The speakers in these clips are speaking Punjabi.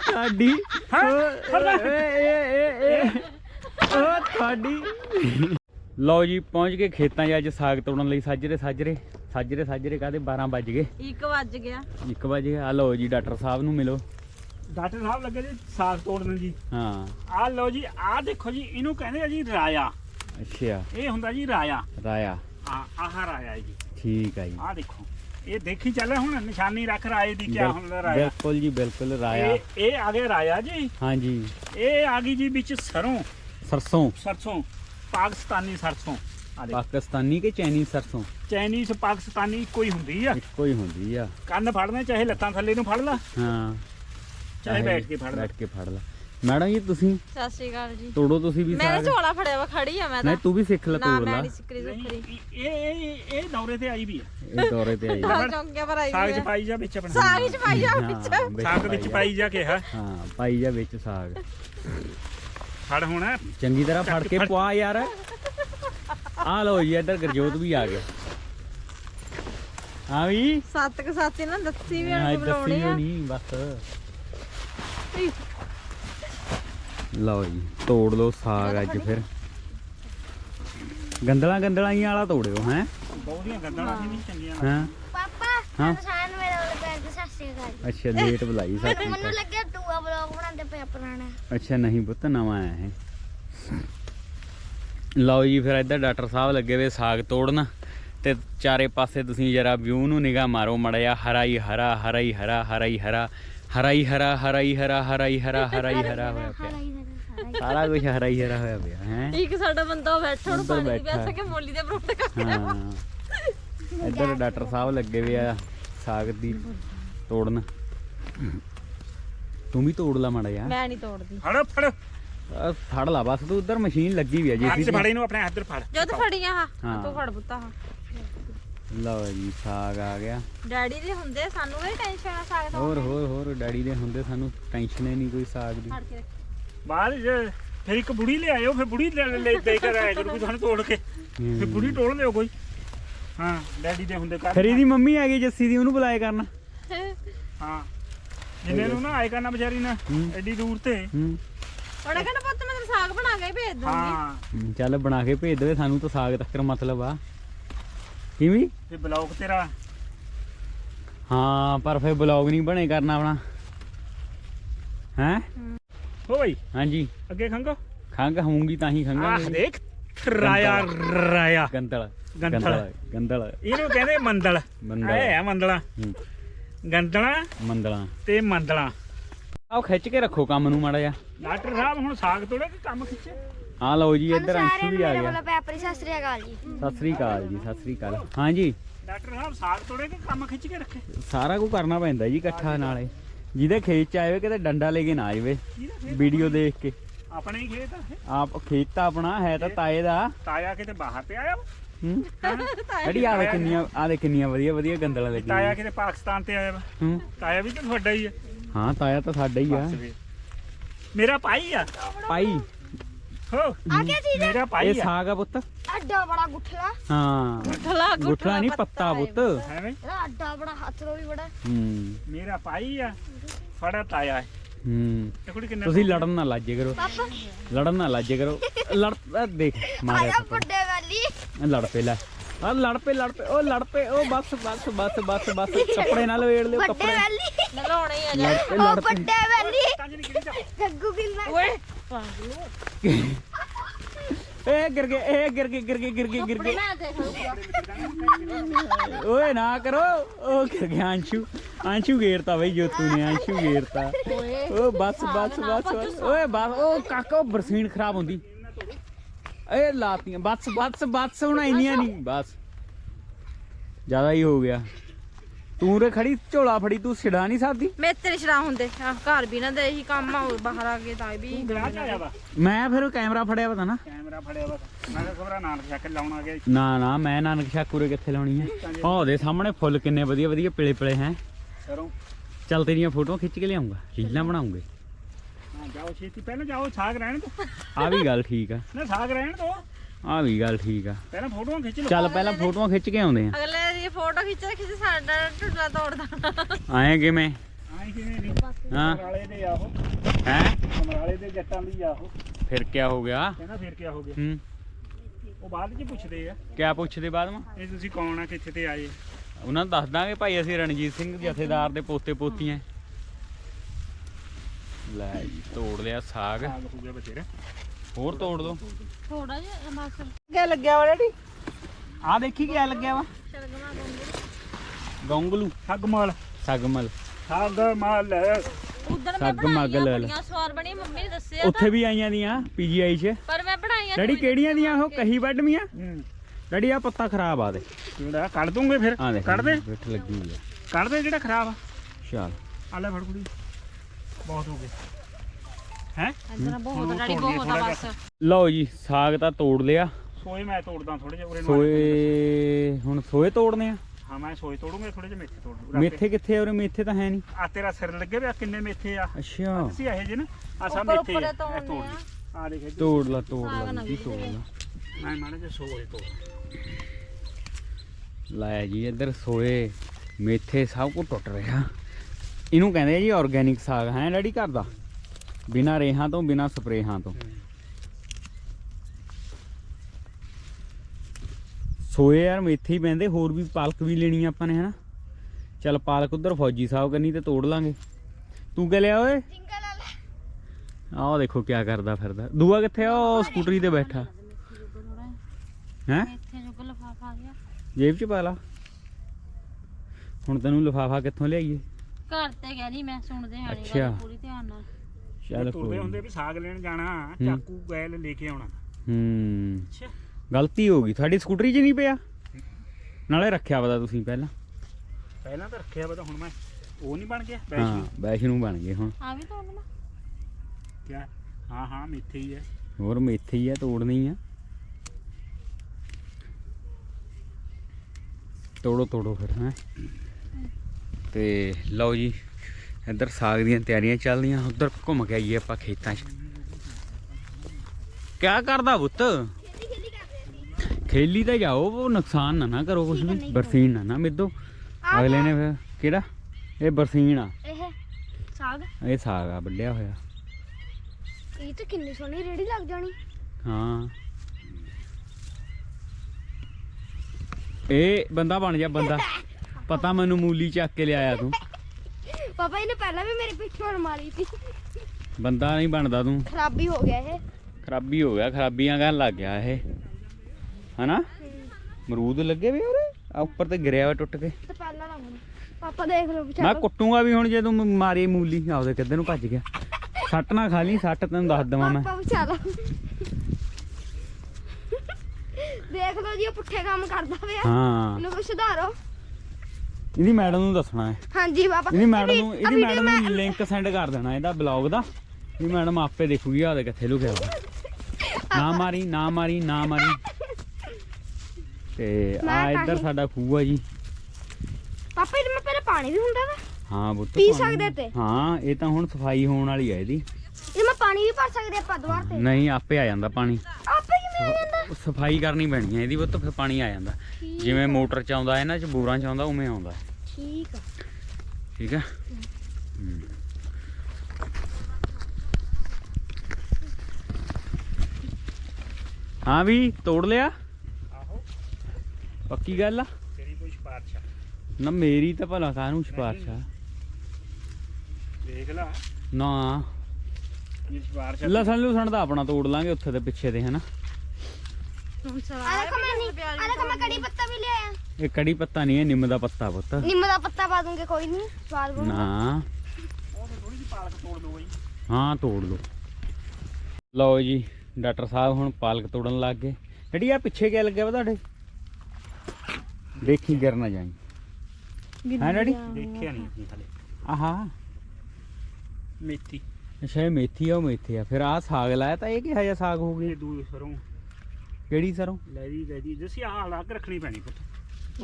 ਸਾਡੀ ਓ ਤੁਹਾਡੀ ਲਓ ਜੀ ਪਹੁੰਚ ਗਏ ਖੇਤਾਂ 'ਚ ਅੱਜ ਸਾਗ ਤੋੜਨ ਲਈ। ਸਾਜਰੇ ਸਾਜਰੇ ਸਾਜਰੇ ਸਾਜਰੇ ਕਾਦੇ 12 ਵੱਜ ਗਏ। 1 ਵੱਜ ਗਿਆ। 1 ਵਜੇ ਆ ਲਓ ਜੀ ਡਾਕਟਰ ਸਾਹਿਬ ਨੂੰ ਮਿਲੋ। ਡਾਕਟਰ ਸਾਹਿਬ ਲੱਗੇ ਜੀ ਸਾਗ ਤੋੜਨ ਜੀ। ਹਾਂ। ਆਹ ਲਓ ਜੀ ਆਹ ਦੇਖੋ ਜੀ ਇਹਨੂੰ ਕਹਿੰਦੇ ਆ ਜੀ ਰਾਇਆ। ਅੱਛਾ। ਇਹ ਹੁੰਦਾ ਜੀ ਰਾਇਆ। ਰਾਇਆ। ਆ ਆਹ ਰਾਇਆ ਹੈ ਜੀ। ਠੀਕ ਆ ਜੀ। ਆਹ ਦੇਖੋ। ਇਹ ਦੇਖੀ ਚੱਲੇ ਹੁਣ ਨਿਸ਼ਾਨੀ ਰੱਖ ਰਾਏ ਦੀ ਕਿਆ ਹੁੰਦਾ ਰਾਇਆ। ਬਿਲਕੁਲ ਜੀ ਬਿਲਕੁਲ ਰਾਇਆ। ਇਹ ਇਹ ਆ ਗਿਆ ਰਾਇਆ ਜੀ। ਹਾਂਜੀ। ਇਹ ਆ ਗਈ ਜੀ ਵਿੱਚ ਸਰੋਂ। ਸਰਸੋਂ। ਸਰਸੋਂ। ਪਾਕਿਸਤਾਨੀ ਸਰਸੋਂ। ਪਾਕਿਸਤਾਨੀ ਕਿ ਚਾਈਨੀਜ਼ ਸਰਸੋਂ? ਚਾਈਨੀਜ਼ ਪਾਕਿਸਤਾਨੀ ਕੋਈ ਹੁੰਦੀ ਆ। ਇੱਕੋ ਹੀ ਹੁੰਦੀ ਆ। ਕੰਨ ਫੜਨੇ ਚਾਹੇ ਲੱਤਾਂ ਥੱਲੇ ਨੂੰ ਫੜ ਲਾ। ਹਾਂ। ਚਾਹੇ ਬੈਠ ਕੇ ਫੜ ਲੈ। ਬੈਠ ਕੇ ਫੜ ਲੈ। ਮੈਡਮ ਜੀ ਤੁਸੀਂ ਸਤਿ ਸ਼੍ਰੀ ਅਕਾਲ ਜੀ। ਤੋੜੋ ਤੁਸੀਂ ਵੀ ਮੈਂ ਤਾਂ ਸਾਗ। ਝੋਲਾ ਫੜਿਆ ਵਾ ਖੜੀ ਆ ਮੈਂ ਤਾਂ। ਨਹੀਂ ਤੂੰ ਵੀ ਸਿੱਖ ਲੈ ਨਾ ਤੋੜ ਮੈਂ ਲਾ। ਨਹੀਂ ਸਿੱਕਰੀ ਸੁੱਕਰੀ। ਇਹ ਇਹ ਇਹ ਦੌਰੇ ਤੇ ਆਈ ਵੀ ਆ। ਇਹ ਦੌਰੇ ਤੇ ਆਈ। ਆ ਚੌਂਕਿਆ ਪਰ ਆਈ ਸਾਗ ਵੀ ਚ ਆ। ਪਾਈ ਜਾ ਵਿੱਚ ਆਪਣਾ। ਸਾਗ ਚ ਪਾਈ ਜਾ ਹਾਂ, ਵਿੱਚ। ਸਾਗ ਵਿੱਚ ਪਾਈ ਜਾ ਕਿਹਾ। ਹਾਂ ਪਾਈ ਜਾ ਵਿੱਚ ਸਾਗ। ਫੜ ਹੁਣ। ਚੰਗੀ ਤਰ੍ਹਾਂ ਫੜ ਕੇ ਪਵਾ ਯਾਰ। ਆ ਲਓ ਜੀ ਇੱਧਰ ਗਰਜੋਤ ਵੀ ਆ ਗਿਆ। ਹਾਂ ਵੀ। ਸੱਤ ਕ ਸੱਤ ਇਹਨਾਂ ਦੱਸੀ ਵੀ ਹਾਂ ਦੱਸੀ ਬੁਲਾਉਣੇ ਆ। ਨਹੀਂ ਬਸ। ਲਓ ਜੀ ਤੋੜ ਲਓ ਸਾਗ ਅੱਜ ਫਿਰ। ਗੰਦਲਾਂ ਗੰਦਲਾਂ ਹੀ ਵਾਲਾ ਤੋੜਿਓ ਹੈ? ਬਹੁਤੀਆਂ ਗੰਦਲਾਂ ਨਹੀਂ ਚੰਗੀਆਂ ਹਾਂ। ਪਾਪਾ ਹਾਂ? ਮੇਰੇ ਵੱਲ ਪੈਰ ਤੇ ਸਤਿ ਸ਼੍ਰੀ ਅਕਾਲ ਅੱਛਾ ਲੇਟ ਬੁਲਾਈ ਸਾਡੀ ਮੈਨੂੰ ਲੱਗਿਆ ਦੂਆ ਬਲੌਗ ਬਣਾਉਂਦੇ ਪਿਆ ਪੁਰਾਣਾ। ਅੱਛਾ ਨਹੀਂ ਪੁੱਤ ਨਵਾਂ ਆਇਆ ਹੈ ਲਓ ਜੀ ਫਿਰ ਇੱਧਰ ਡਾਕਟਰ ਸਾਹਿਬ ਲੱਗੇ ਵੇ ਸਾਗ ਤੋੜਨ। ਤੇ ਚਾਰੇ ਪਾਸੇ ਤੁਸੀਂ ਜਰਾ ਵਿਊ ਨੂੰ ਨਿਗਾਹ ਮਾਰੋ ਮੜਿਆ ਹਰਾ ਹੀ ਹਰਾ ਹਰਾ ਹੀ ਹਰਾ ਹਰਾ ਹੀ ਹਰਾ ਹਰਾ ਹੀ ਹਰਾ ਹਰਾ ਹੀ ਹਰਾ ਹਰਾ ਹੀ ਹਰਾ ਹਰਾ ਹੀ ਹਰਾ। ਹੋਇਆ ਪਿਆ ਸਾਰਾ ਕੁਝ ਹਰਾ ਹੀ ਹਰਾ ਹੋਇਆ ਪਿਆ ਹੈ? ਇੱਕ ਸਾਡਾ ਬੰਦਾ ਬੈਠਾ ਹੁਣ ਪਾਣੀ ਦੀ ਪਿਆਸਾ ਕਿ ਮੋਲੀ ਦੇ ਪਰੌਂਠੇ ਖਾ ਹਾਂ। ਇੱਧਰ ਡਾਕਟਰ ਸਾਹਿਬ ਲੱਗੇ ਵੇ ਆ ਸਾਗ ਦੀ ਤੋੜਨ। ਤੂੰ ਵੀ ਤੋੜ ਲਾ ਮੜਾ ਯਾਰ ਮੈਂ ਨਹੀਂ ਤੋੜਦੀ। ਫੜ ਫੜ। ਫੜ ਲਾ ਬਸ ਤੂੰ ਉਧਰ ਮਸ਼ੀਨ ਲੱਗੀ ਵੀ ਆ ਹੱਥ ਜੀ ਫੜ ਇਹਨੂੰ ਆਪਣੇ ਹੱਥ ਫੜ। ਜੋ ਤੂੰ ਫੜੀਆਂ ਹਾਂ ਹਾਂ। ਤੂੰ ਫੜ ਪੁੱਤਾ ਹਾਂ ਲਓ ਜੀ ਸਾਗ ਆ ਗਿਆ। ਡੈਡੀ ਦੇ ਹੁੰਦੇ ਸਾਨੂੰ ਕੋਈ ਟੈਨਸ਼ਨ ਆ ਸਾਗ ਦਾ। ਹੋਰ ਹੋਰ ਹੋਰ ਡੈਡੀ ਦੇ ਹੁੰਦੇ ਸਾਨੂੰ ਟੈਨਸ਼ਨ ਹੀ ਨਹੀਂ ਕੋਈ ਸਾਗ ਦੀ। ਬਾਅਦ 'ਚ ਫਿਰ ਇੱਕ ਬੁੜੀ ਲੈ ਆਇਓ ਫਿਰ ਬੁੜੀ ਲੈ ਲੈ ਦੇ ਕੇ ਆਇਆ ਕਰੂ ਤੁਹਾਨੂੰ ਤੋੜ ਕੇ। ਫਿਰ ਬੁੜੀ ਤੋੜ ਲਿਓ ਕੋਈ। ਹਾਂ ਡੈਡੀ ਦੇ ਹੁੰਦੇ ਕਰ ਖਰੀ ਦੀ ਮੰਮੀ ਆ ਗਈ ਜੱਸੀ ਦੀ ਉਹਨੂੰ ਬੁਲਾਏ ਕਰਨਾ। ਹਾਂ। ਜਿੰਨੇ ਨੂੰ ਨਾ ਆਏ ਕਰਨਾ ਵਿਚਾਰੀ ਨਾ। ਐਡੀ ਦੂਰ ਤੇ। ਉਹਨੇ ਕਹਿੰਦਾ ਪੁੱਤ ਮੈਂ ਤੈਨੂੰ ਸਾਗ ਬਣਾ ਕੇ ਭੇਜ ਦੂੰਗੀ ਹਾਂ। ਹੂੰ, ਚੱਲ ਬਣਾ ਕੇ ਭੇਜ ਦੇਵੇ ਸਾਨੂੰ ਤਾਂ ਸਾਗ ਤੱਕ ਮਤਲਬ ਆ। ਕਿਵੇਂ? ਤੇ ਬਲੌਗ ਤੇਰਾ? ਹਾਂ ਪਰ ਫਿਰ ਬਲੌਗ ਨਹੀਂ ਬਣੇ ਕਰਨਾ ਆਪਣਾ। ਹੈ। ਹੋ ਬਈ। ਹਾਂਜੀ। ਅੱਗੇ ਖੰਗੋ ਖੰਗ ਹੋਊਗੀ ਤਾਂ ਹੀ ਆਹ ਖੰਗਾਂਗੇ ਦੇਖ ਰਾਇਆ ਰਾਇਆ। ਗੰਦਲ ਗੰਦਲ। ਗੰਦਲ ਇਹਨੂੰ ਕਹਿੰਦੇ ਮੰਦਲ। ਮੰਦਲ। ਇਹ ਹੈ ਮੰਦਲਾ। ਹੂੰ, ਗੰਦਲਾ ਮੰਦਲਾਂ। ਤੇ ਮੰਦਲਾ। ਆਓ ਖਿੱਚ ਕੇ ਰੱਖੋ ਕੰਮ ਨੂੰ ਮਾੜਾ ਜਿਹਾ। ਡਾਕਟਰ ਸਾਹਿਬ ਹੁਣ ਸਾਗ ਤੋੜੇ ਕਿ ਕੰਮ ਖਿੱਚੇ? ਹਾਂ ਲਓ ਜੀ ਇੱਧਰ ਅੰਸ਼ੂ ਵੀ ਆ ਗਿਆ। ਵੱਲੋਂ ਪੈਪਰੀ ਸਤਿ ਸ਼੍ਰੀ ਅਕਾਲ ਜੀ। ਸਤਿ ਸ੍ਰੀ ਅਕਾਲ ਜੀ ਸਤਿ ਸ੍ਰੀ ਅਕਾਲ। ਹਾਂਜੀ। ਡਾਕਟਰ ਸਾਹਿਬ ਸਾਗ ਤੋੜੇ ਕਿ ਕੰਮ ਖਿੱਚ ਕੇ ਰੱਖੇ? ਸਾਰਾ ਕੁਝ ਕਰਨਾ ਪੈਂਦਾ ਜੀ ਇਕੱਠਾ ਨਾਲੇ। ਜਿਹਦੇ ਖੇਤ ਚ ਆਏ ਕਿਤੇ ਡੰਡਾ ਲੈ ਕੇ ਨਾ ਕਿਹਦਾ ਖੇਤ? ਵੀਡੀਓ ਦੇਖ ਕੇ। ਆਪਣੇ ਹੀ ਖੇਤ ਆ ਇਹ। ਆਪ ਖੇਤ ਤਾਂ ਆਪਣਾ ਹੈ ਤਾਂ ਤਾਏ ਦਾ। ਤਾਇਆ ਕਿਤੇ ਬਾਹਰ ਤੇ ਆਇਆ ਵਾ। ਹੂੰ? ਅੜੀ ਆ ਦੇ ਕਿੰਨੀਆਂ ਆ ਦੇ ਕਿੰਨੀਆਂ ਵਧੀਆ ਵਧੀਆ ਗੰਦਲਾਂ ਲੱਗੀਆਂ। ਤਾਇਆ ਕਿਤੇ ਪਾਕਿਸਤਾਨ ਤੇ ਆਇਆ ਵਾ। ਹੂੰ? ਤਾਇਆ ਵੀ ਤਾਂ ਤੁਹਾਡਾ ਹੀ ਆ। ਹਾਂ ਤਾਇਆ ਤਾਂ ਸਾਡਾ ਹੀ ਆ। ਮੇਰਾ ਭਾਈ ਆ। ਭਾਈ? ਹੋ। ਆ ਗਿਆ ਜੀ ਮੇਰਾ ਇਹ ਭਾਈ ਆ। ਸਾਗ ਆ ਪੁੱਤ। ਅੱਡਾ ਬੜਾ ਗੁੱਠਲਾ। ਹਾਂ। ਗੁੱਠਲਾ ਗੁੱਠਲਾ ਨਹੀਂ ਪੱਤਾ ਪੁੱਤ ਹੈ। ਬਈ ਇਹਦਾ ਅੱਡਾ ਬੜਾ ਹੱਥ ਰੋ ਵੀ ਬੜਾ ਹੂੰ। ਮੇਰਾ ਭਾਈ ਆ। ਫੜਾ ਤਾਇਆ ਹੈ। ਹੂੰ। ਤੇ ਕੁੜੀ ਕਿੰਨਾ ਤੁਸੀਂ ਲੜਨ ਨਾ ਲੱਜੇ ਕਰੋ। ਪਾਪਾ। ਲੜਨ ਨਾ ਲੱਜੇ ਕਰੋ। ਲੜ ਆ ਦੇਖ ਮਾਰਿਆ ਆਇਆ ਥੱਪੜ। ਵੱਡੇ ਵਾਲੀ। ਲੜ ਪਏ ਲੈ। ਆ ਲੜ ਪਏ ਲੜ ਪਏ ਉਹ ਲੜ ਪਏ ਉਹ ਬਸ ਬਸ ਬਸ ਬਸ ਬਸ। ਕੱਪੜੇ ਨਾਲ ਵੇੜ ਲਿਓ ਵੱਡੇ ਕੱਪੜੇ। ਵਾਲੀ। ਨਲਾਉਣਾ ਹੀ ਆ ਜਾ। ਲੜ ਪਏ ਉਹ ਲੜ ਪਏ। ਵੱਡੇ ਵਾਲੀ। ਤਾਂ ਨਹੀਂ ਕਿਹੜੀ ਜਾ। ਗੱਗੂ ਕਿੰਨਾ ਓਏ ਇਹ ਗਿਰ ਗਏ, ਇਹ ਗਿਰ ਗਏ ਗਿਰ ਗਏ ਗਿਰ ਗਏ ਗਿਰ ਗਏ। ਓਏ ਨਾ ਕਰੋ, ਉਹ ਗਿਰ ਗਿਆ ਅੰਸ਼ੂ। ਅੰਸ਼ੂ ਗੇਰਤਾ ਬਈ, ਜੋਤੂ ਨੇ, ਅੰਸ਼ੂ ਗੇਰਤਾ ਓ ਬਸ ਬਸ ਬਸ ਬਸ। ਓਏ ਬਸ ਉਹ ਕਾਕਾ ਬਰਸੀਨ ਖਰਾਬ ਹੁੰਦੀ। ਇਹ ਲਾਤੀਆਂ। ਬਸ ਬਸ ਬਸ, ਹੁਣ ਇੰਨੀਆਂ ਨਹੀਂ। ਬਸ। ਜ਼ਿਆਦਾ ਹੀ ਹੋ ਗਿਆ। ਤੂੰ ਰੇ ਖੜੀ ਝੋਲਾ ਫੜੀ ਤੂੰ ਛਿੜਾ ਨਹੀਂ ਸਕਦੀ? ਮੈਂ ਤੇਰੇ ਸ਼ਰਾ ਹੁੰਦੇ। ਆਹ ਘਰ ਵੀ ਨਾ ਦੇ ਇਹੀ ਕੰਮ ਆ ਹੋਰ ਬਾਹਰ ਆ ਕੇ ਤਾਂ ਵੀ। ਗਲਾ ਚ ਆਇਆ ਵਾ ਮੈਂ ਫਿਰ ਕੈਮਰਾ ਫੜਿਆ ਪਤਾ ਨਾ। ਕੈਮਰਾ ਫੜਿਆ ਵਾ। ਮੈਂ ਕਿਹਾ ਖਬਰਾਂ ਨਾਨਕ ਛੱਕ ਲਾਉਣ ਆ ਗਿਆ ਨਾ ਨਾ ਮੈਂ ਨਾਨਕ ਸ਼ਾਕੂਰੇ ਕਿੱਥੇ ਲਾਉਣੀ ਹੈ ਆਹ ਉਹਦੇ ਸਾਹਮਣੇ ਫੁੱਲ ਕਿੰਨੇ ਵਧੀਆ ਵਧੀਆ ਪਿਲੇ ਪਿਲੇ ਹੈ। ਕਰੋ। ਚੱਲ ਤੇਰੀਆਂ ਫੋਟੋਆਂ ਖਿੱਚ ਕੇ ਲਿਆਉਂਗਾ ਰੀਲਾਂ ਬਣਾਉਂਗੇ। ਹਾਂ ਜਾਓ ਛੇਤੀ। ਪਹਿਲਾਂ ਜਾਓ ਸਾਗ ਰਹਿਣ ਦੋ ਆ ਵੀ ਗੱਲ ਠੀਕ ਆ। ਨਾ ਸਾਗ ਰਹਿਣ ਦੋ ਆ ਵੀ ਗੱਲ ਠੀਕ ਆ। ਪਹਿਲਾਂ ਫੋਟੋਆਂ ਖਿੱਚ ਲਓ। ਚੱਲ ਪਹਿਲਾਂ ਫੋਟੋਆਂ ਖਿੱਚ ਕੇ ਆਉਂਦੇ ਆ। ਅਗਲੇ ਦੀ ਫੋਟੋ ਖਿੱਚ ਖਿੱਚ ਸਾਡਾ ਢੁੱਲਾ ਤੋੜ ਦੇਣਾ ਆਏ ਕਿਵੇਂ? ਕਿਵੇਂ ਦੀ ਹਾਂ। ਸਮਰਾਲੇ ਦੇ ਆ ਉਹ। ਹੈ? ਸਮਰਾਲੇ ਦੇ ਜੱਟਾਂ ਦੀ ਆ ਉਹ। ਫਿਰ ਕੀ ਹੋ ਗਿਆ? ਕਹਿੰਦਾ ਫਿਰ ਕੀ ਹੋ ਗਿਆ? ਹੂੰ। ਉਹ ਬਾਅਦ ਚ ਪੁੱਛਦੇ ਆ। ਕਿਆ ਪੁੱਛਦੇ ਬਾਅਦ ਮਾ? ਇਹ ਤੁਸੀਂ ਕੌਣ ਆ ਕਿੱਥੇ ਤੇ ਆਏ ਉਹਨਾਂ ਨੂੰ ਦੱਸ ਦਾਂਗੇ ਭਾਈ ਅਸੀਂ ਰਣਜੀਤ ਸਿੰਘ ਜਥੇਦਾਰ ਦੇ ਪੋਤੇ ਪੋਤੀਆਂ। ਲੈ ਜੀ ਤੋੜ ਲਿਆ ਸਾਗ। ਸਾਗ ਹੋ ਗਿਆ ਬਤੇਰਾ ਹੋਰ ਤੋੜ ਦੋ। ਥੋੜਾ ਜਿਹਾ ਬਸ। ਕਿਆ ਲੱਗਿਆ ਵਾ ਡੈਡੀ? ਆ ਦੇਖੀ ਕਿਆ ਲੱਗਿਆ ਵਾ? ਸ਼ਲਗਮਾ ਗੰਗੇ ਗੋਂਗਲੂ। ਸਗਮਲ। ਸਗਮਲ। ਸਗਮਲ। ਉਦੋਂ ਮੈਂ ਸੱਗ ਮੱਗ ਬਣਾਈਆਂ ਲੈ। ਲੈ। ਬੜੀਆਂ ਸਵਾਰ ਬਣੀਆਂ ਮੰਮੀ ਨੇ ਦੱਸਿਆ ਉੱਥੇ ਵੀ ਆਈਆਂ ਦੀਆਂ ਪੀਜੀਆਈ 'ਚ। ਪਰ ਮੈਂ ਬਣਾਈਆਂ ਡੈਡੀ ਕਿਹੜੀਆਂ ਦੀਆਂ ਉਹ? ਕਹੀ ਵੱਢਵੀਆਂ? ਡੈਡੀ ਆ ਪੱਤਾ ਖਰਾਬ ਆ ਦੇ। ਜਿਹੜਾ ਕੱਢ ਦੂੰਗੇ ਫਿਰ। ਆ ਦੇਖ ਕੱਢ ਦੇ। ਬਿੱਠ ਲੱਗੀ ਹੋਈ ਆ। ਕੱਢ ਦੇ ਜਿਹੜਾ ਖਰਾਬ ਆ। ਚੱਲ। ਆ ਲੈ ਫੜ ਕੁੜੀ। ਬਹੁਤ ਹੋ ਗਏ। ਹੈ? ਬਹੁਤ ਬਹੁਤ ਆ ਬਸ। ਲਓ ਜੀ ਸਾਗ ਤਾਂ ਤੋੜ ਲਿਆ। ਸੋਏ ਮੈਂ ਤੋੜਦਾ ਥੋੜੇ ਜਿਹਾ ਉਰੇ ਨੂੰ ਸੋਏ ਹੁਣ ਸੋਏ ਤੋੜਨੇ ਆ? ਹਾਂ ਮੈਂ ਸੋਏ ਤੋੜੂੰਗਾ ਥੋੜੇ ਜਿਹਾ ਮੇਥੇ ਤੋੜ ਦੂੰਗਾ ਮੇਥੇ ਕਿੱਥੇ ਆ ਉਰੇ? ਮੇਥੇ ਤਾਂ ਹੈ ਨਹੀਂ। ਆ ਤੇਰਾ ਸਿਰ ਲੱਗੇ ਵੇ ਕਿੰਨੇ ਮੇਥੇ ਆ? ਅੱਛਾ। ਅਸੀਂ ਇਹ ਜੇ ਨਾ ਆ ਸਭ ਮੇਥੇ ਆ। ਤੋੜ ਆ। ਦੇਖ। ਤੋੜ ਲਾ ਤੋੜ ਲਾ ਨਾ ਜੀ ਤੋੜ ਲਾ। ਮੈਂ ਮਾੜੇ ਜਿਹਾ ਸੋਏ ਤੋੜ ਲਾਇਆ ਜੀ ਇੱਧਰ ਸੋਏ ਮੇਥੇ ਸਭ ਕੁਝ ਟੁੱਟ ਰਿਹਾ। ਇਹਨੂੰ ਕਹਿੰਦੇ ਆ ਜੀ ਆਰਗੈਨਿਕ ਸਾਗ ਹੈ ਡੈਡੀ ਘਰ ਦਾ? ਬਿਨਾ ਰੇਹਾਂ ਤੋਂ ਬਿਨਾ ਸਪਰੇਹਾਂ ਤੋਂ। ਸੋਏ ਯਾਰ ਮੇਥੇ ਹੀ ਪੈਂਦੇ ਹੋਰ ਵੀ ਪਾਲਕ ਵੀ ਲੈਣੀ ਆ ਆਪਾਂ ਨੇ ਹਨਾ? ਚੱਲ ਪਾਲਕ ਉਧਰ ਫੌਜੀ ਸਾਹਿਬ ਕਰਨੀ ਤੇ ਤੋੜ ਲਾਂਗੇ। ਤੂੰ ਕਿਹ ਲਿਆ ਓਏ? ਆਹ ਦੇਖੋ ਕਿਆ ਕਰਦਾ ਫਿਰਦਾ। ਦੂਆ ਕਿੱਥੇ ਆ? ਉਹ ਸਕੂਟਰੀ ਤੇ ਬੈਠਾ। ਹੈ? ਇੱਥੇ ਜੋ ਲਫਾਫਾ ਆ ਗਿਆ। ਜੇਬ 'ਚ ਪਾ ਲਾ। ਹੁਣ ਤੈਨੂੰ ਲਿਫਾਫਾ ਕਿੱਥੋਂ ਲਿਆਈਏ? ਘਰ ਤੇ ਕਹਿ ਲਈ ਮੈਂ ਸੁਣਦੇ ਹਾਂ ਅੱਛਾ। ਪੂਰੀ ਧਿਆਨ ਨਾਲ। ਚੱਲ ਤੁਰਦੇ ਹੁੰਦੇ। ਵੀ ਸਾਗ ਲੈਣ ਜਾਣਾ ਚਾਕੂ ਗੈਲ ਲੈ ਕੇ ਆਉਣਾ। ਹੂੰ। ਅੱਛਾ। ਗਲਤੀ ਹੋ ਗਈ। ਤੁਹਾਡੀ ਸਕੂਟਰੀ 'ਚ ਨਹੀਂ ਪਿਆ। ਨਾਲੇ ਰੱਖਿਆ ਪਤਾ ਤੁਸੀਂ ਪਹਿਲਾਂ। ਪਹਿਲਾਂ ਤਾਂ ਰੱਖਿਆ ਵਾ ਤਾਂ ਹੁਣ ਮੈਂ ਉਹ ਨਹੀਂ ਬਣ ਗਿਆ ਹਾਂ ਵੈਸ਼ਨੂ। ਵੈਸ਼ਨੂੰ ਬਣ ਗਏ ਹੁਣ। ਆ ਵੀ ਤੋੜ ਕਿਆ? ਹਾਂ ਹਾਂ ਮੇਥੇ ਹੀ ਹੈ ਹੋਰ ਮੇਥੇ ਹੀ ਆ ਤੋੜਨੀ ਆ। ਤੋੜੋ ਤੋੜੋ ਫਿਰ ਹੈ। ਤੇ ਲਓ ਜੀ। ਇੱਧਰ ਸਾਗ ਦੀਆਂ ਤਿਆਰੀਆਂ ਚੱਲਦੀਆਂ ਉਧਰ ਘੁੰਮ ਕੇ ਆਈਏ ਆਪਾਂ ਖੇਤਾਂ 'ਚ। ਕਿਆ ਕਰਦਾ ਪੁੱਤ? ਖੇਲੀ ਤਾਂ ਜਾਓ ਉਹ ਨੁਕਸਾਨ ਨਾ ਨਾ ਕਰੋ ਕੁਛ ਵੀ ਬਰਸੀਨ ਨਾ ਨਾ ਮਿੱਦੋ। ਅਗਲੇ ਨੇ ਫਿਰ ਕਿਹੜਾ? ਇਹ ਬਰਸੀਨ ਆ। ਇਹ ਸਾਗ? ਇਹ ਸਾਗ ਆ ਵੱਢਿਆ ਹੋਇਆ। ਇਹ ਤਾਂ ਕਿੰਨੀ ਸੋਹਣੀ ਰੇੜੀ ਲੱਗ ਜਾਣੀ। ਹਾਂ। ਇਹ ਬੰਦਾ ਬਣ ਜਾ ਬੰਦਾ। ਪਤਾ ਮੈਨੂੰ ਮੂਲੀ ਚੱਕ ਕੇ ਲਿਆਇਆ ਤੂੰ। ਪਾਪਾ ਇਹਨੇ ਪਹਿਲਾਂ ਵੀ ਮੇਰੇ ਪਿੱਛੇ ਮਾਰੀ ਸੀ। ਬੰਦਾ ਨਹੀਂ ਬਣਦਾ ਤੂੰ। ਖਰਾਬੀ ਹੋ ਗਿਆ ਇਹ। ਖਰਾਬੀ ਹੋ ਗਿਆ ਖਰਾਬੀਆਂ ਕਰਨ ਲੱਗ ਗਿਆ ਇਹ। ਹਨਾ? ਮਰੂਦ ਲੱਗੇ ਵੀ ਉਰੇ? ਆ ਉੱਪਰ ਤੇ ਗਿਰਿਆ ਵਾ ਟੁੱਟ ਕੇ। ਤੇ ਪਹਿਲਾਂ ਨਾ ਪਾਪਾ ਦੇਖ ਲਓ ਮੈਂ ਕੁੱਟੂਗਾ ਵੀ ਹੁਣ ਜੇ ਤੂੰ ਮਾਰੀ ਮੂਲੀ। ਆਪਦੇ ਕਿੱਧਰ ਨੂੰ ਭੱਜ ਗਿਆ। ਸੱਟ ਨਾ ਖਾ ਲਈ ਸੱਟ ਤੈਨੂੰ ਦੱਸ ਦਵਾਂ ਮੈਂ। ਪਾਪਾ ਵਿਚਾਰਾ। ਦੇਖ ਲਓ ਜੀ ਉਹ ਪੁੱਠੇ ਕੰਮ ਕਰਦਾ ਪਿਆ। ਹਾਂ। ਇਹਨੂੰ ਕੁਛ ਸੁਧਾਰੋ। ਇਹਦੀ ਮੈਡਮ ਨੂੰ ਦੱਸਣਾ ਹੈ। ਹਾਂਜੀ ਪਾਪਾ ਇਹਦੀ ਮੈਡਮ ਨੂੰ ਵੀ- ਇਹਦੀ ਆ ਮੈਡਮ ਨੂੰ ਲਿੰਕ ਸੈਂਡ ਕਰ ਦੇਣਾ ਇਹਦਾ ਬਲੌਗ ਦਾ। ਇਹ ਮੈਡਮ ਆਪੇ ਦੇਖੂਗੀ ਆਦੇ ਕਿੱਥੇ ਲੁਕਿਆ ਵਾ ਨਾ ਮਾਰੀ ਨਾ ਮਾਰੀ ਨਾ ਮਾਰੀ। ਤੇ ਆ ਇੱਧਰ ਹੀ- ਸਾਡਾ ਖੂਹ ਆ ਜੀ। ਪਾਪਾ ਇਹਦੇ ਮੈਂ ਪਹਿਲੇ ਪਾਣੀ ਵੀ ਹੁੰਦਾ ਵਾ। ਹਾਂ ਬੁੱਤ ਪੀ ਸਕਦੇ ਤੇ? ਹਾਂ ਇਹ ਤਾਂ ਹੁਣ ਸਫ਼ਾਈ ਹੋਣ ਵਾਲੀ ਹੈ ਇਹਦੀ। ਇਹ ਮੈਂ ਪਾਣੀ ਵੀ ਭਰ ਸਕਦੇ ਆਪਾਂ ਦੁਆਰ ਤੇ? ਨਹੀਂ ਆਪੇ ਆ ਜਾਂਦਾ ਪਾਣੀ। ਆਪੇ ਕਿਵੇਂ ਆ ਜਾਂਦਾ? ਸਫ਼ਾਈ ਕਰਨੀ ਪੈਣੀ ਹੈ ਇਹਦੀ ਬੁੱਤ ਫਿਰ ਪਾਣੀ ਆ ਜਾਂਦਾ। ਜਿਵੇਂ ਮੋਟਰ ਚ ਆਉਂਦਾ ਇਹਨਾਂ ਚ ਬੋਰਾਂ ਚ ਆਉਂਦਾ ਉਵੇਂ ਆਉਂਦਾ। ਠੀਕ ਆ। ਠੀਕ ਹੈ ਹੂੰ। ਹਾਂ ਵੀ ਤੋੜ ਲਿਆ? ਆਹੋ। ਪੱਕੀ ਗੱਲ ਆ? ਤੇਰੀ ਕੋਈ ਸਿਫਾਰਿਸ਼ ਆ? ਨਾ ਮੇਰੀ ਤਾਂ ਭਲਾ ਕਾਹਨੂੰ ਸਿਫਾਰਿਸ਼ ਆ। ਦੇਖ ਲੈ। ਨਾ। ਇਹ ਸਿਫਾਰਿਸ਼ ਆ। ਲਸਣ ਲੁਸਣ ਦਾ ਆਪਣਾ ਤੋੜ ਲਾਂਗੇ ਉੱਥੇ ਦੇ ਪਿੱਛੇ ਦੇ ਹਨਾ? ਹੁਣ ਆ ਦੇਖੋ ਮੈਂ ਨਹੀਂ ਆ ਦੇਖੋ ਮੈਂ ਕੜੀ ਪੱਤਾ ਵੀ ਲਿਆਇਆ। ਇਹ ਕੜੀ ਪੱਤਾ ਨਹੀਂ ਹੈ ਨਿੰਮ ਦਾ ਪੱਤਾ ਪੁੱਤ। ਨਿੰਮ ਦਾ ਪੱਤਾ ਪਾ ਦੂੰਗੇ ਕੋਈ ਨਹੀਂ ਸਵਾਦ ਬਣੂ ਨਾ। ਉਹ ਥੋੜੀ ਜਿਹੀ ਪਾਲਕ ਤੋੜ ਦੋ। ਬਈ ਹਾਂ ਤੋੜ ਲਓ ਲਓ ਜੀ ਡਾਕਟਰ ਸਾਹਿਬ ਹੁਣ ਪਾਲਕ ਤੋੜਨ ਲੱਗ ਗਏ। ਜਿਹੜੀ ਆ ਪਿੱਛੇ ਕਿਆ ਲੱਗਿਆ ਵਾ ਤੁਹਾਡੇ? ਦੇਖੀ ਗਿਰ ਨਾ ਜਾਈ। ਹਾਂ ਡੈਡੀ? ਦੇਖਿਆ ਨਹੀਂ ਅਸੀਂ ਹਲੇ ਆਹਾ। ਮੇਥੀ। ਅੱਛਾ ਇਹ ਮੇਥੀ ਆ ਉਹ ਮੇਥੀ ਆ। ਫਿਰ ਆਹ ਸਾਗ ਲਾਇਆ ਤਾਂ ਇਹ ਕਿਹੋ ਜਿਹਾ ਸਾਗ ਹੋ ਗਿਆ? ਇਹ ਦੂਈ ਸਰੋਂ। ਕਿਹੜੀ ਸਰੋਂ? ਲੈ ਦੀ ਲੈ ਦੀ ਜੱਸੀ ਆਹ ਅਲੱਗ ਰੱਖਣੀ ਪੈਣੀ ਪੁੱਤ।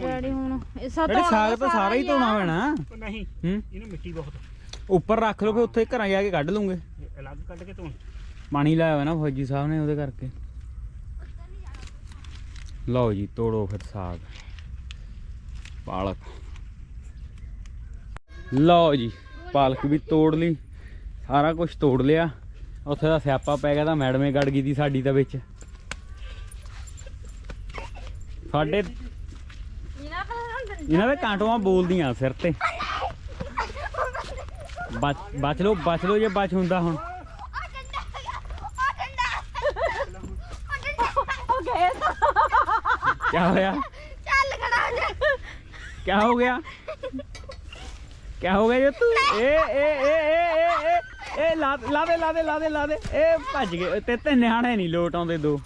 ਡੈਡੀ ਹੁਣ ਇਹ ਸਭ ਜਿਹੜੇ ਸਾਗ ਤਾਂ ਸਾਰਾ ਹੀ ਧੋਣਾ ਪੈਣਾ। ਉਹ ਨਹੀਂ ਹੂੰ? ਇਹਨੂੰ ਮਿੱਟੀ ਬਹੁਤ। ਉੱਪਰ ਰੱਖ ਲਓ ਫਿਰ ਉੱਥੇ ਘਰਾਂ ਜਾ ਕੇ ਕੱਢ ਲੂੰਗੇ। ਇਹ ਅਲੱਗ ਕੱਢ ਕੇ ਧੋਣ। ਪਾਣੀ ਲਾਇਆ ਹੋਇਆ ਨਾ ਫੌਜੀ ਸਾਹਿਬ ਨੇ ਉਹਦੇ ਕਰਕੇ। ਲਓ ਜੀ ਤੋੜੋ ਫਿਰ ਸਾਗ। ਪਾਲਕ। ਲਓ ਜੀ ਪਾਲਕ ਵੀ ਤੋੜ ਲਈ। ਸਾਰਾ ਕੁਝ ਤੋੜ ਲਿਆ। ਉੱਥੇ ਦਾ ਸਿਆਪਾ ਪੈ ਗਿਆ ਤਾਂ ਮੈਡਮੇ ਗੜ ਗਈ ਦੀ ਸਾਡੀ ਤਾਂ ਵਿੱਚ। ਸਾਡੇ ਇਹਨਾਂ ਦੇ ਕਾਂਟੋਆਂ ਬੋਲਦੀਆਂ ਸਿਰ ਤੇ। ਬਚ ਬਚ ਲੋ ਬਚ ਲੋ ਜੇ ਬਚ ਹੁੰਦਾ ਹੁਣ। ਆ ਡੰਡਾ ਆ ਡੰਡਾ ਉਹ ਗਏ ਕੀ ਹੋਇਆ? ਚੱਲ ਖੜਾ ਹੋ ਜਾ। ਕੀ ਹੋ ਗਿਆ? ਕੀ ਹੋ ਗਿਆ ਜੇ ਤੂੰ? ਏ ਏ ਏ ਏ ਏ ਏ ਲਾ ਲਾ ਦੇ ਲਾ ਦੇ ਲਾ ਦੇ ਲਾ ਦੇ। ਏ ਭੱਜ ਗਏ। ਤੇ ਤੇ ਨਿਆਣੇ ਨਹੀਂ ਲੋਟ ਆਉਂਦੇ ਦੋ।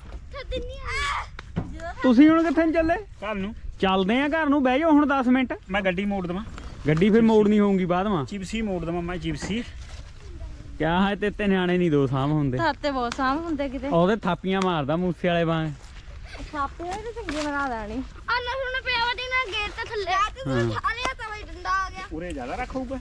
ਤੁਸੀਂ ਹੁਣ ਕਿੱਥੇ ਨੂੰ ਚੱਲੇ? ਕੱਲ ਨੂੰ। ਚੱਲਦੇ ਆ ਘਰ ਨੂੰ ਬਹਿ ਜਾਓ ਹੁਣ 10 ਮਿੰਟ। ਮੈਂ ਗੱਡੀ ਮੋੜ ਦਵਾਂ। ਗੱਡੀ ਫਿਰ ਮੋੜਨੀ ਹੋਊਗੀ ਬਾਅਦ ਮਾ। ਜਿਪਸੀ ਮੋੜ ਦਵਾਂ ਮੈਂ ਜਿਪਸੀ ਕਿਆ ਹੈ ਤੇ ਤੇ ਨਿਆਣੇ ਨਹੀਂ ਦੋ ਸਾਂਭ ਹੁੰਦੇ। ਧਰਤੇ ਬਹੁਤ ਸਾਂਭ ਹੁੰਦੇ ਕਿਤੇ। ਉਹਦੇ ਥਾਪੀਆਂ ਮਾਰਦਾ ਮੂਸੇ ਵਾਲੇ ਵਾਂਗ। ਛਾਪੇ ਤੇ ਚੰਗੀ ਬਣਾ ਦੇਣੀ ਆ ਨਾ ਸੁਣ ਪਿਆ ਵਾ ਨਾ ਤੇ ਥੱਲੇ। ਆ ਤੇ ਹਾਂ। ਤੂੰ ਖਾ ਲਿਆ ਤਾਂ ਬਈ ਡੰਡਾ ਆ ਗਿਆ। ਉਰੇ ਜ਼ਿਆਦਾ ਰੱਖੂਗਾ।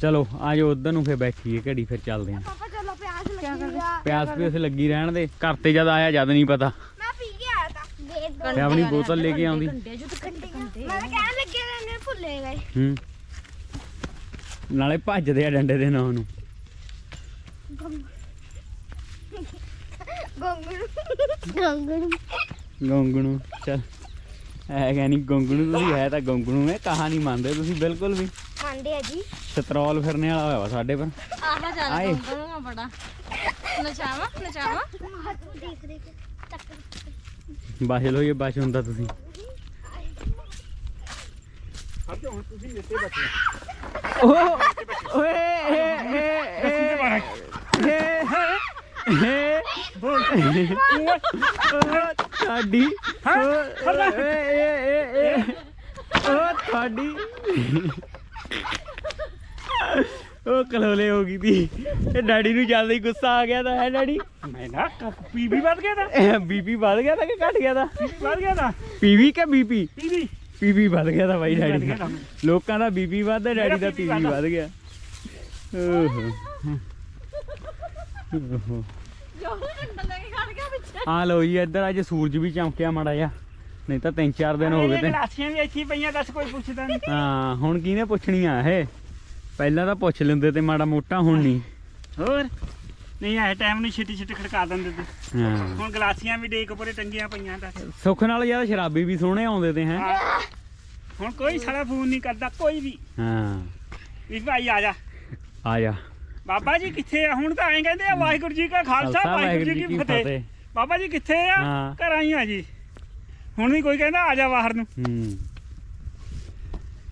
ਚਲੋ ਆਜੋ ਉਧਰ ਨੂੰ ਫਿਰ ਬੈਠੀਏ ਘੜੀ ਫਿਰ ਚੱਲਦੇ ਆ। ਪਾਪਾ ਚਲੋ ਪਿਆਸ ਲੱਗੀ ਆ। ਪਿਆਸ ਪਿਆਸ ਲੱਗੀ ਰਹਿਣ ਦੇ। ਘਰ ਤੇ ਜਦ ਆਇਆ ਜਦ ਨਹੀਂ ਪਤਾ। ਤੇ ਆਪਣੀ ਬੋਤਲ ਲੈ ਕੇ ਆਉਂਦੀ। ਮੈਂ ਤਾਂ ਕਹਿਣ ਲੱਗੇ ਰਹਿੰਦੇ ਭੁੱਲੇ ਗਏ। ਹੂੰ। ਨਾਲੇ ਭੱਜਦੇ ਆ ਡੰਡੇ ਦੇ ਨਾਂ ਨੂੰ। ਗੰਗਣੂ। ਗੰਗਣੂ ਗੋਂਗਣੂ ਚਲ। ਹੈ ਕਿ ਨਹੀਂ ਗੋਂਗਣੂ ਤੁਸੀਂ ਹੈ ਤਾਂ ਗੋਂਗਣੂ ਹੈ ਕਹਾ ਨਹੀਂ ਮੰਨਦੇ ਤੁਸੀਂ ਬਿਲਕੁਲ ਵੀ। ਮੰਡੇ ਆ ਜੀ। ਸਤਰੋਲ ਫਿਰਨੇ ਵਾਲਾ ਹੋਇਆ ਵਾ ਸਾਡੇ ਪਰ। ਆਹ ਚੱਲ ਆਏ। ਗੰਗਣੂਆ ਬੜਾ। ਨਚਾਵਾ ਨਚਾਵਾ। ਹੱਥ ਦੇਖ ਦੇਖ। ਚੱਕ। ਬਚ ਲੋ ਇਹ ਹੁੰਦਾ ਤੁਸੀਂ। ਅੱਜ ਹੁਣ ਤੁਸੀਂ ਇੱਥੇ ਬੈਠੇ ਓ ਓਏ, ਏ ਏ ਏ ਏ ਏ। ਬੋਲ ਸਾਡੀ ਏ ਏ ਏ ਏ। ਓ, ਸਾਡੀ। ਕਲੋਲੇ ਹੋ ਗਈ ਤੀ ਇਹ ਡੈਡੀ ਨੂੰ ਜਲਦੀ ਹੀ ਗੁੱਸਾ ਆ ਗਿਆ ਤਾਂ ਹੈ ਡੈਡੀ? ਮੈਂ ਨਾ ਪੀਵੀ ਵੱਧ ਗਿਆ ਤਾਂ। ਬੀਪੀ ਵੱਧ ਗਿਆ ਤਾਂ ਕਿ ਘਟ ਗਿਆ ਤਾਂ? ਪੀਵੀ ਵੱਧ ਗਿਆ ਤਾਂ। ਪੀਵੀ ਕਿ ਬੀਪੀ? ਪੀਵੀ। ਪੀਵੀ ਵੱਧ ਗਿਆ ਤਾਂ ਬਾਈ ਡੈਡੀ ਦਾ। ਲੋਕਾਂ ਦਾ ਬੀਪੀ ਵੱਧਦਾ ਡੈਡੀ ਦਾ ਪੀਵੀ ਵੱਧ। ਗਿਆ। ਓਹੋ। ਲੈ ਜੀ ਇੱਧਰ ਅੱਜ ਸੂਰਜ ਵੀ ਚਮਕਿਆ ਮਾੜਾ ਜਿਹਾ। ਨਹੀਂ ਤਾਂ ਤਿੰਨ ਚਾਰ ਦਿਨ ਹੋ ਗਏ ਤੇ। ਗਲਾਸੀਆਂ ਵੀ ਇੱਥੇ ਹੀ ਪਈਆਂ ਦੱਸ ਕੋਈ ਪੁੱਛਦਾ ਨਹੀਂ ਹਾਂ ਹੁਣ ਕਿਹਨੇ ਪੁੱਛਣੀਆਂ ਇਹ? ਪਹਿਲਾਂ ਤਾਂ ਪੁੱਛ ਲੈਂਦੇ ਤੇ ਮਾੜਾ ਮੋਟਾ ਹੁਣ ਨਹੀਂ। ਹੋਰ? ਨਹੀਂ ਇਹ ਟਾਈਮ ਨੂੰ ਛਿੱਟੀ ਛਿੱਟੀ ਖੜਕਾ ਦਿੰਦੇ ਤੇ। ਹਾਂ। ਹੁਣ ਗਲਾਸੀਆਂ ਵੀ ਡੇਕ ਉੱਪਰੇ ਟੰਗੀਆਂ ਪਈਆਂ ਦੱਸ ਸੁੱਖ ਨਾਲ ਜ਼ਿਆਦਾ ਸ਼ਰਾਬੀ ਵੀ ਸੋਹਣੇ ਆਉਂਦੇ ਤੇ ਹੈ। ਹਾਂ। ਹੁਣ ਕੋਈ ਸਾਲਾ ਫੋਨ ਨਹੀਂ ਕਰਦਾ ਕੋਈ ਵੀ। ਹਾਂ। ਵੀ ਭਾਈ ਆ ਜਾ। ਆ ਜਾ। ਬਾਬਾ ਜੀ ਕਿੱਥੇ ਆ? ਹੁਣ ਤਾਂ ਐਂ ਕਹਿੰਦੇ ਆ ਵਾਹਿਗੁਰੂ ਜੀ ਕਾ ਖਾਲਸਾ ਵਾਹਿਗੁਰੂ ਜੀ ਕੀ ਫਤਿਹ। ਬਾਬਾ ਜੀ ਕਿੱਥੇ ਆ? ਹਾਂ। ਘਰ ਆਈ ਆ ਜੀ। ਹੁਣ ਵੀ ਕੋਈ ਕਹਿੰਦਾ ਆ ਜਾ ਬਾਹਰ ਨੂੰ। ਹੂੰ।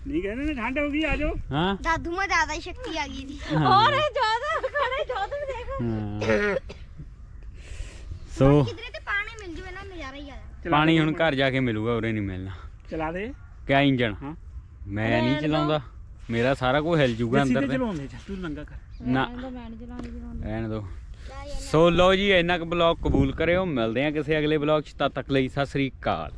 ਨਹੀਂ ਕਹਿੰਦੇ ਨੇ ਠੰਡ ਹੋ ਗਈ ਆ ਜਾਓ। ਹਾਂ। ਦਾਦੂ ਮਾ ਜ਼ਿਆਦਾ ਹੀ ਸ਼ਕਤੀ ਆ ਗਈ ਜੀ ਹੋਰ ਇਹ ਜ਼ਿਆਦਾ ਖੜੇ ਜੋਤ ਵੀ ਦੇਖ। ਹਾਂ। ਸੋ ਕਿਧਰੇ ਤੇ ਪਾਣੀ ਮਿਲ ਜਵੇ ਨਾ ਨਜ਼ਾਰਾ ਹੀ ਆ ਜਾਣਾ। ਚਲਾ ਪਾਣੀ ਦੇ ਹੁਣ ਘਰ ਜਾ ਕੇ ਮਿਲੂਗਾ ਉਰੇ ਨਹੀਂ ਮਿਲਣਾ। ਚਲਾ ਦੇ। ਕਿਆ ਇੰਜਣ? ਹਾਂ। ਮੈਂ ਨਹੀਂ। ਚਲਾਉਂਦਾ। ਮੇਰਾ ਸਾਰਾ ਕੁਝ ਹਿਲ ਜੂਗਾ ਅੰਦਰ ਤੇ। ਚਲਾਉਂਦੇ ਜਾ ਤੂੰ ਨੰਗਾ ਕਰ। ਨਾ। ਰਹਿਣ ਦੋ। ਸੋ ਲਓ ਜੀ ਇੰਨਾ ਕੁ ਬਲੌਗ ਕਬੂਲ ਕਰਿਓ। ਮਿਲਦੇ ਆ ਕਿਸੇ ਅਗਲੇ ਬਲੌਗ 'ਚ। ਤਦ ਤੱਕ ਲਈ ਸਤਿ ਸ੍ਰੀ ਅਕਾਲ।